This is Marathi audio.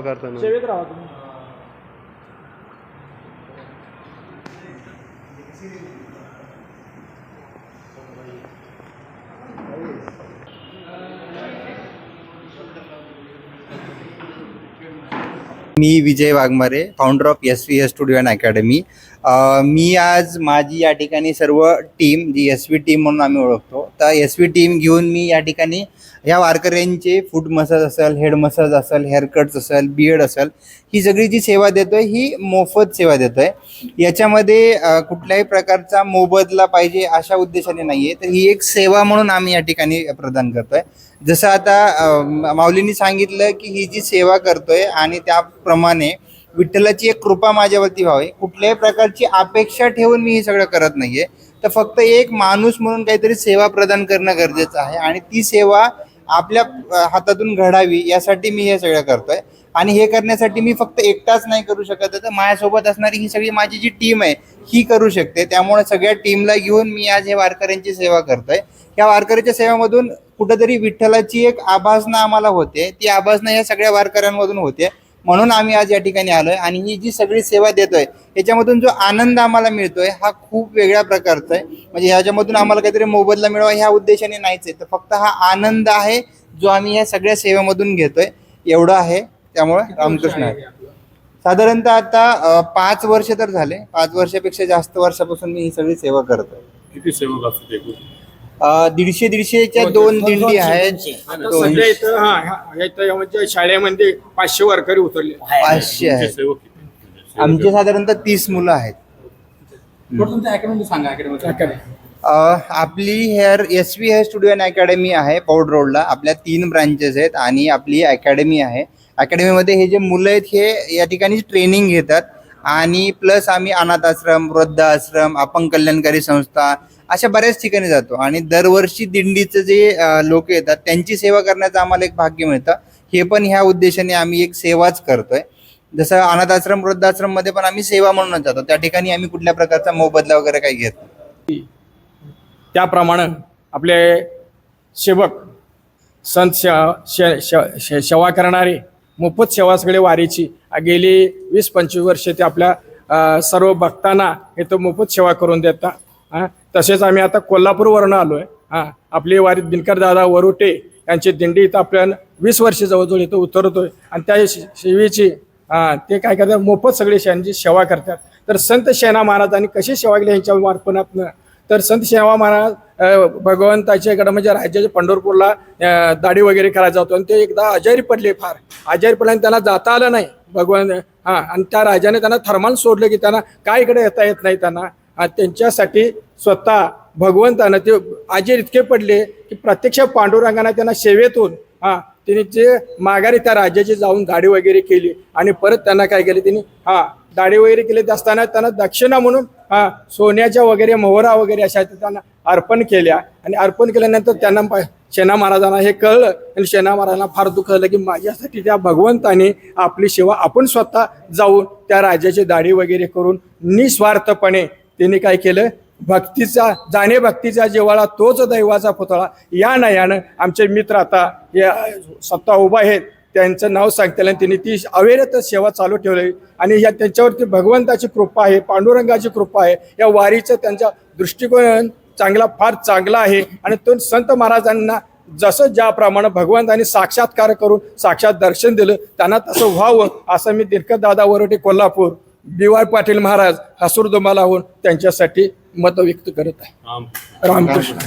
सेवा करताना सेवेत राहा तुम्ही. मी Vijay Waghmare founder of S V S studio and academy मी आज माझी या ठिकाणी सर्व team G S V team म्हणून आम्ही ओळखतो तर एस व्ही टीम घेऊन मी या ठिकाणी ह्या वारकऱ्यांचे फूट मसाज असेल हेड मसाज असेल हेअरकट्स असेल बियर्ड असेल ही सगळी जी सेवा देतो आहे ही मोफत सेवा देतो आहे याच्यामध्ये कुठल्याही प्रकारचा मोबदला पाहिजे अशा उद्देशाने नाही आहे तर ही एक सेवा म्हणून आम्ही या ठिकाणी प्रदान करतो आहे जसं आता माऊलींनी सांगितलं की ही जी सेवा करतो आहे आणि त्या प्रमाणे विठ्ठलाची एक कृपा माझ्यावरती व्हावी. कुठल्याही प्रकारची अपेक्षा ठेवून मी हे सगळं करत नाहीये. तर फक्त एक माणूस म्हणून काहीतरी सेवा प्रदान करणं गरजेचं आहे आणि ती सेवा आपल्या हातातून घडावी यासाठी मी हे सगळं करतोय. आणि हे करण्यासाठी मी फक्त एकटाच नाही करू शकत तर माझ्यासोबत असणारी ही सगळी माझी जी टीम आहे ही करू शकते. त्यामुळे सगळ्या टीमला घेऊन मी आज हे वारकऱ्यांची सेवा करतोय. या वारकऱ्याच्या सेवेमधून कुठंतरी विठ्ठलाची एक आभासना आम्हाला होते. ती आभासना या सगळ्या वारकऱ्यांमधून होते. म्हणून आम्ही आज या ठिकाणी आलोय आणि ही जी सगळी सेवा देतोय याच्यामधून जो आनंद आम्हाला मिळतोय हा खूप वेगळ्या प्रकारचा आहे. म्हणजे ह्याच्यामधून आम्हाला काहीतरी मोबदला मिळवा ह्या उद्देशाने नाहीच आहे. तर फक्त हा आनंद आहे जो आम्ही या सगळ्या सेवेमधून घेतोय. एवढं आहे. त्यामुळे रामकृष्ण आहे. साधारणतः आता पाच वर्ष तर झाले. पाच वर्षापेक्षा जास्त वर्षापासून मी ही सगळी सेवा करतोय. किती सेवक असतात दीडशे दीडशेच्या दोन दिंडी आहेत. आता दोन- सध्या इथं हा ह्या- इथं म्हणजे शाळेमध्ये पाचशे वारकरी उतरले. पाचशे आहेत. आमचे साधारणतः तीस मुलं आहेत. तुमच्या अकॅडमी सांगा अकॅडमी अ, आपली hair S V hair studio and academy आहे पौड रोडला. आपल्या तीन ब्रांचेस आहेत आणि आपली अकॅडमी आहे. अकॅडमीमध्ये हे जे मुलं आहेत हे या ठिकाणी ट्रेनिंग घेतात. आणि प्लस आम्ही अनाथ आश्रम वृद्ध आश्रम अपंग कल्याणकारी संस्था अशा बऱ्याच ठिकाणी जातो. आणि दरवर्षी दिंडीचं जे लोक येतात त्यांची सेवा करण्याचं आम्हाला एक भाग्य मिळतं. हे पण ह्या उद्देशाने आम्ही एक सेवाच करतोय. जसं अनाथ आश्रम वृद्धाश्रममध्ये पण आम्ही सेवा म्हणूनच जातो. त्या ठिकाणी आम्ही कुठल्या प्रकारचा मोबदला वगैरे काही घेत त्याप्रमाणे आपले सेवक संत श- श- सेवा करणारे मोफत सेवा सगळे वारीची गेली वीस पंचवीस वर्ष ते आपल्या सर्व भक्तांना इथं मोफत सेवा करून देतात हां तसेच आम्ही आता कोल्हापूरवरून आलो आहे हां आपली वारीत दिनकर दादा वरुटे यांची दिंडी इथं आपल्या वीस वर्ष जवळजवळ इथं उतरतोय. आणि त्या सेवेची हां ते काय करतात मोफत सगळे शेणांची सेवा करतात. तर संत शेना महाराजांनी कशी सेवा केली यांच्या मार्फनातनं तर संत सेवा महाराज भगवंताच्याकडं म्हणजे राज्याच्या पंढरपूरला दाढी वगैरे करायचा होतो आणि ते एकदा आजारी पडले फार. आजारी पडल्याने आणि त्यांना जाता आलं नाही. भगवान हां आणि त्या राजाने त्यांना थर्माल सोडलं की त्यांना काय इकडे येता येत नाही त्यांना. आणि त्यांच्यासाठी स्वतः भगवंतानं ते आजारी इतके पडले की प्रत्यक्ष पांडुरंगाने त्यांना सेवेतून हां तिने जे माघारी त्या राजाची जाऊन दाढी वगैरे केली आणि परत त्यांना काय केले त्यांनी हां दाढी वगैरे केले असताना त्यांना दक्षिणा म्हणून हा सोन्याच्या वगैरे मोहरा वगैरे अशा त्यांना अर्पण केल्या. आणि अर्पण केल्यानंतर त्यांना प- शेणा महाराजांना हे कळलं आणि शेणा महाराजांना फार दुःख झालं की माझ्यासाठी त्या भगवंताने आपली सेवा आपण स्वतः जाऊन त्या राजाची दाढी वगैरे करून निस्वार्थपणे त्यांनी काय केलं भक्तीचा जाणे भक्तीचा जिव्हाळा तोच दैवाचा पुतळा. या नयानं आमचे मित्र आता या सत्ता उभा आहेत. त्यांचं नाव सांगतील आणि त्यांनी ती अविरत सेवा चालू ठेवली. आणि या त्यांच्यावरती भगवंताची कृपा आहे पांडुरंगाची कृपा आहे. या वारीचं त्यांचा दृष्टिकोन चांगला फार चांगला आहे. आणि तो संत महाराजांना जसं ज्याप्रमाणे भगवंताने साक्षात्कार करून साक्षात दर्शन दिलं त्यांना तसं व्हावं असं मी दिनकर दादा वरोटे कोल्हापूर बी वाय पाटील महाराज हसूर दोमालाहून त्यांच्यासाठी मत व्यक्त करत आहे. रामकृष्ण.